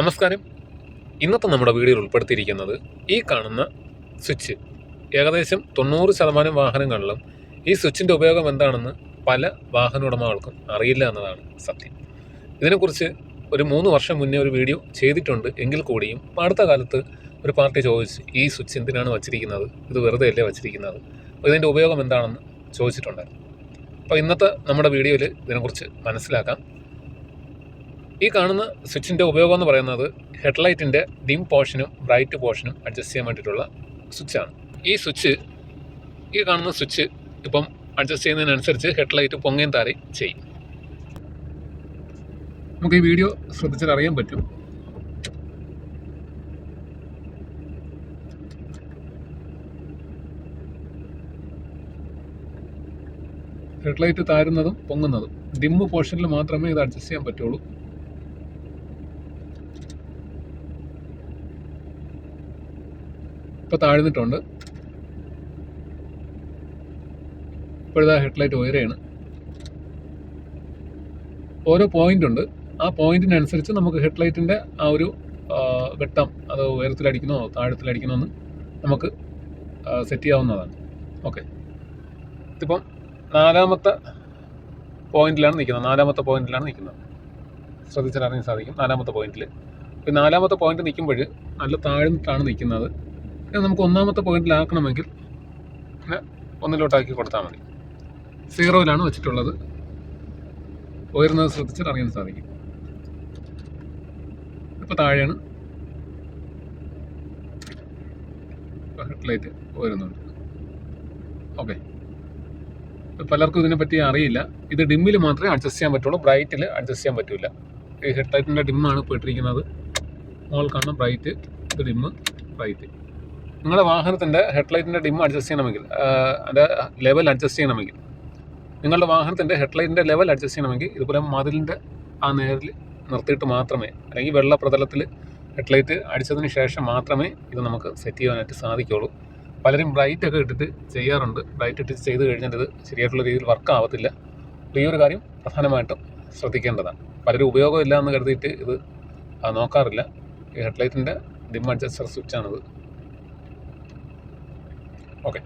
നമസ്കാരം. ഇന്നത്തെ നമ്മുടെ വീഡിയോയിൽ ഉൾപ്പെടുത്തിയിരിക്കുന്നത് ഈ കാണുന്ന സ്വിച്ച്. ഏകദേശം തൊണ്ണൂറ് ശതമാനം വാഹനങ്ങളിലും ഈ സ്വിച്ചിന്റെ ഉപയോഗം എന്താണെന്ന് പല വാഹന ഉടമകൾക്കും അറിയില്ല എന്നതാണ് സത്യം. ഇതിനെക്കുറിച്ച് ഒരു മൂന്ന് വർഷം മുന്നേ ഒരു വീഡിയോ ചെയ്തിട്ടുണ്ട് എങ്കിൽ കൂടിയും അടുത്ത കാലത്ത് ഒരു പാർട്ടി ചോദിച്ച് ഈ സ്വിച്ച് എന്തിനാണ് വച്ചിരിക്കുന്നത്? ഇത് വെറുതെ അല്ലേ വച്ചിരിക്കുന്നത്? ഇതിന്റെ ഉപയോഗം എന്താണെന്ന് ചോദിച്ചിട്ടുണ്ടായിരുന്നു അപ്പോൾ ഇന്നത്തെ നമ്മുടെ വീഡിയോയിൽ ഇതിനെക്കുറിച്ച് മനസ്സിലാക്കാം. ഈ കാണുന്ന സ്വിച്ചിന്റെ ഉപയോഗം എന്ന് പറയുന്നത് ഹെഡ്ലൈറ്റിന്റെ ഡിം പോർഷനും ബ്രൈറ്റ് പോർഷനും അഡ്ജസ്റ്റ് ചെയ്യാൻ വേണ്ടിയിട്ടുള്ള സ്വിച്ചാണ്. ഈ സ്വിച്ച് ഈ കാണുന്ന സ്വിച്ച് ഇപ്പം അഡ്ജസ്റ്റ് ചെയ്യുന്നതിനനുസരിച്ച് ഹെഡ്ലൈറ്റ് പൊങ്ങയും താരയും ചെയ്യും. നമുക്ക് ഈ വീഡിയോ ശ്രദ്ധിച്ചാൽ അറിയാൻ പറ്റും. ഹെഡ്ലൈറ്റ് താരുന്നതും പൊങ്ങുന്നതും. ഡിമ്മ് പോർഷനിൽ മാത്രമേ ഇത് അഡ്ജസ്റ്റ് ചെയ്യാൻ പറ്റുള്ളൂ. ഇപ്പോൾ താഴ്ന്നിട്ടുണ്ട്. ഇപ്പോഴത്തെ ഹെഡ്ലൈറ്റ് ഉയരെയാണ് ഓരോ പോയിന്റ് ഉണ്ട്. ആ പോയിന്റിനനുസരിച്ച് നമുക്ക് ഹെഡ്ലൈറ്റിന്റെ ആ ഒരു വെട്ടം അത് ഉയരത്തിലടിക്കണോ താഴത്തിലടിക്കണോ എന്ന് നമുക്ക് സെറ്റ് ചെയ്യാവുന്നതാണ്. ഓക്കെ ഇതിപ്പം നാലാമത്തെ പോയിന്റിലാണ് നിൽക്കുന്നത്. നാലാമത്തെ പോയിന്റിലാണ് നിൽക്കുന്നത്. ശ്രദ്ധിച്ചാൽ അറിയാൻ സാധിക്കും. നാലാമത്തെ പോയിന്റിൽ ഇപ്പം നാലാമത്തെ പോയിന്റ് നിൽക്കുമ്പോൾ നല്ല താഴ്ന്നിട്ടാണ് നിൽക്കുന്നത്. ഇത് നമുക്ക് ഒന്നാമത്തെ പോയിന്റിലാക്കണമെങ്കിൽ ഒന്നിലോട്ടാക്കി കൊടുത്താൽ മതി. സീറോയിലാണ് വെച്ചിട്ടുള്ളത്. ഉയർന്നത് ശ്രദ്ധിച്ചാൽ അറിയാൻ സാധിക്കും. ഇപ്പോൾ താഴെയാണ്. ഹെഡ്ലൈറ്റ് ഉയരുന്നുണ്ട് ഓക്കെ പലർക്കും ഇതിനെപ്പറ്റി അറിയില്ല. ഇത് ഡിമ്മിൽ മാത്രമേ അഡ്ജസ്റ്റ് ചെയ്യാൻ പറ്റുള്ളൂ. ബ്രൈറ്റിൽ അഡ്ജസ്റ്റ് ചെയ്യാൻ പറ്റില്ല ഈ ഹെഡ്ലൈറ്റിന്റെ ഡിമ്മാണ് ഇപ്പോൾ ഇട്ടിരിക്കുന്നത്. മോൾ കാണുന്ന ബ്രൈറ്റ് ഡിമ്മ് ബ്രൈറ്റ് നിങ്ങളുടെ വാഹനത്തിന്റെ ഹെഡ്ലൈറ്റിന്റെ ഡിം അഡ്ജസ്റ്റ് ചെയ്യണമെങ്കിൽ അതിന്റെ ലെവൽ അഡ്ജസ്റ്റ് ചെയ്യണമെങ്കിൽ നിങ്ങളുടെ വാഹനത്തിന്റെ ഹെഡ്ലൈറ്റിന്റെ ലെവൽ അഡ്ജസ്റ്റ് ചെയ്യണമെങ്കിൽ ഇതുപോലെ മതിലിന്റെ ആ നേരിൽ നിർത്തിയിട്ട് മാത്രമേ അല്ലെങ്കിൽ വെള്ള പ്രതലത്തിൽ ഹെഡ്ലൈറ്റ് അടിച്ചതിന് ശേഷം മാത്രമേ ഇത് നമുക്ക് സെറ്റ് ചെയ്യാനായിട്ട് സാധിക്കുകയുള്ളൂ. പലരും ബ്രൈറ്റ് ഒക്കെ ഇട്ടിട്ട് ചെയ്യാറുണ്ട്. ബ്രൈറ്റ് ഇട്ടിട്ട് ചെയ്ത് കഴിഞ്ഞാൽ ഇത് ശരിയായിട്ടുള്ള രീതിയിൽ വർക്ക് ആവത്തില്ല. ഈ ഒരു കാര്യം പ്രധാനമായിട്ടും ശ്രദ്ധിക്കേണ്ടതാണ്. പലരും ഉപയോഗമില്ല എന്ന് കരുതിയിട്ട് ഇത് നോക്കാറില്ല. ഈ ഹെഡ്ലൈറ്റിന്റെ ഡിം അഡ്ജസ്റ്റർ സ്വിച്ചാണിത്. ഓക്കെ